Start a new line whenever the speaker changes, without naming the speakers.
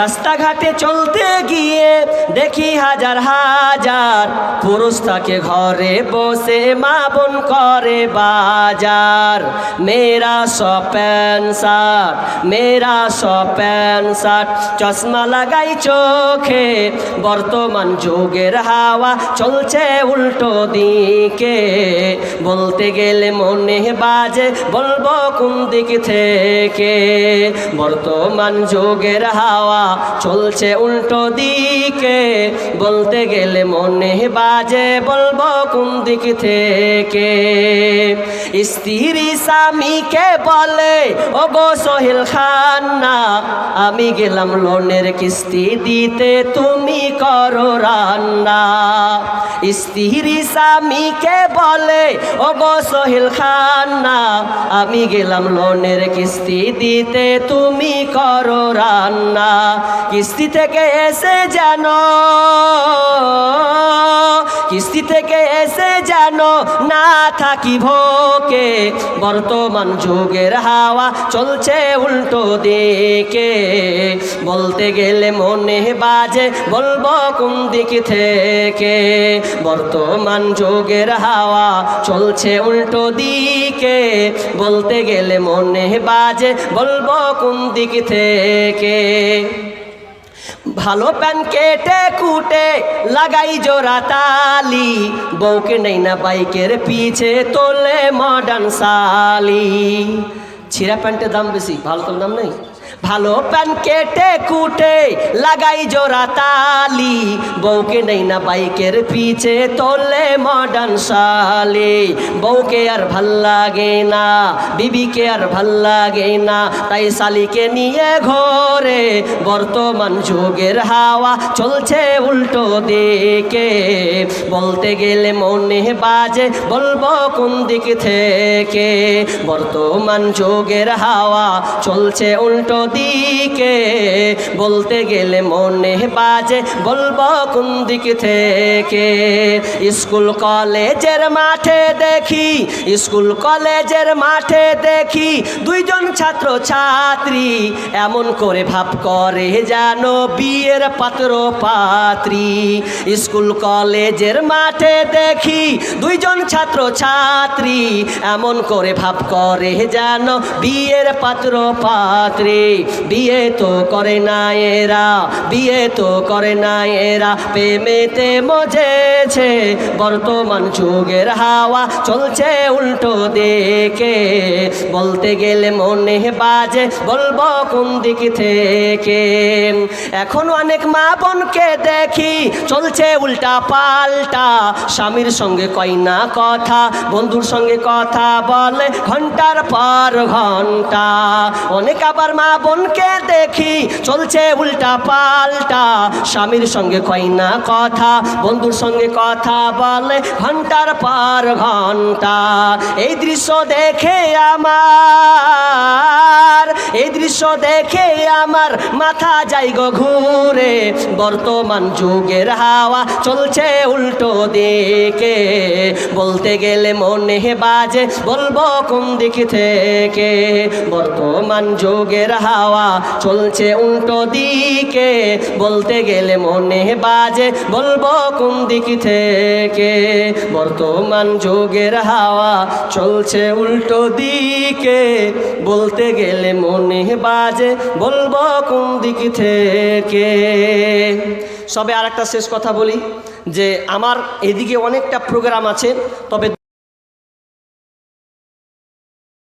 রাস্তাঘাটে চলতে গিয়ে দেখি হাজার হাজার পুরুষ থাকে ঘরে বসে, মা বোন করে বাজার। মেরা সপ্যান শার্ট মেরা সপ্যান শার্ট, চশমা লাগাই চোখে। বর্তমান যুগের হাওয়া চলছে উল্টো দিকে। বলতে গেলে মনে বাজে, বলব কোন দিক থেকে? বর্তমান যুগের হাওয়া চলছে উল্টো দিকে। বলতে গেলে মনে বাজে বলব কোন দিক থেকে। স্ত্রী স্বামীকে বলে ও গো সোহেল খান না আমি গেলাম লোনের কিস্তি দিতে, তুমি করো রান্না। স্ত্রী স্বামীকে বলে? ও গো সোহেল খান না, আমি গেলাম লোনের কিস্তি দিতে, তুমি করো রান্না। কিস্তি থেকে এসে জানো কিস্তি থেকে এসে জানো না থাকি ভোকে। বর্তমান যুগের হাওয়া চলছে উল্টো দিকে। বলতে গেলে মনে বাজে, বলব কোন দিক থেকে? বর্তমান যুগের হাওয়া চলছে উল্টো দিকে। বলতে গেলে মনে বাজে, বলব কোন দিক থেকে? ভালো প্যান কেটে কুটে লাগাই জোড়া তালি। বউকে নেই না বাইকের পিছে তোলে মডার্ন সালি ছিঁড়া প্যান্টের দাম বেশি, ভালো তোর দাম নেই? ভালো প্যান কেটে কুটে লাগাই জোড়া তালি। বউকে নেই না বাইকের পিছে তোলে মডার্ন সালি বউকে আর ভালো লাগে না, বিবিকে আর ভালো লাগে না, তাই শালিকে নিয়ে ঘরে। বর্তমান যুগের হাওয়া চলছে উল্টো দিকে। বলতে গেলে মনে বাজে, বলব কোন দিক থেকে? বর্তমান যুগের হাওয়া চলছে উল্টো দিকে বলতে গেলে মনে বাজে, বলব কোন দিক থেকে? স্কুল কলেজের মাঠে দেখি, স্কুল কলেজের মাঠে দেখি দুইজন ছাত্র ছাত্রী এমন করে ভাব করে জানো বিয়ের পাত্র পাত্রী স্কুল কলেজের মাঠে দেখি দুইজন ছাত্র ছাত্রী এমন করে ভাব করে জানো বিয়ের পাত্র পাত্রী বিয়ে তো করে না এরা, বিয়ে তো করে না এরা। প্রেমেতে মজেছে বর্তমান যুগের হাওয়া, চলছে উল্টো দিকে। বলতে গেলে মনে বাজে, বলব কোন দিক থেকে? এখন অনেক মা বোনকে দেখি, চলছে উল্টা পাল্টা। স্বামীর সঙ্গে কয় না কথা, বন্ধুর সঙ্গে কথা বলে ঘণ্টার পর ঘণ্টা। অনেক আবার মা বোনকে দেখি, চলছে উল্টা পাল্টা। স্বামীর সঙ্গে কয় না কথা, বন্ধুর সঙ্গে কথা বলে ঘণ্টার পর ঘণ্টা। এই দৃশ্য দেখে আমার, এই দৃশ্য দেখে আমার মাথা যাই গো ঘুরে। বর্তমান যুগের হাওয়া চলছে উল্টো দিকে। বলতে গেলে মনে বাজে, বলব কোন দিক থেকে? বর্তমান যুগের হাওয়া চলছে উল্টো দিকে। বলতে গেলে মনে বাজে, বলব কোন দিক থেকে? বর্তমান যুগের হাওয়া চলছে উল্টো দিকে। বলতে গেলে মনে বাজে, বলব কোন দিক থেকে? সবে আর একটা শেষ কথা বলি, যে আমার এদিকে অনেকটা প্রোগ্রাম আছে, তবে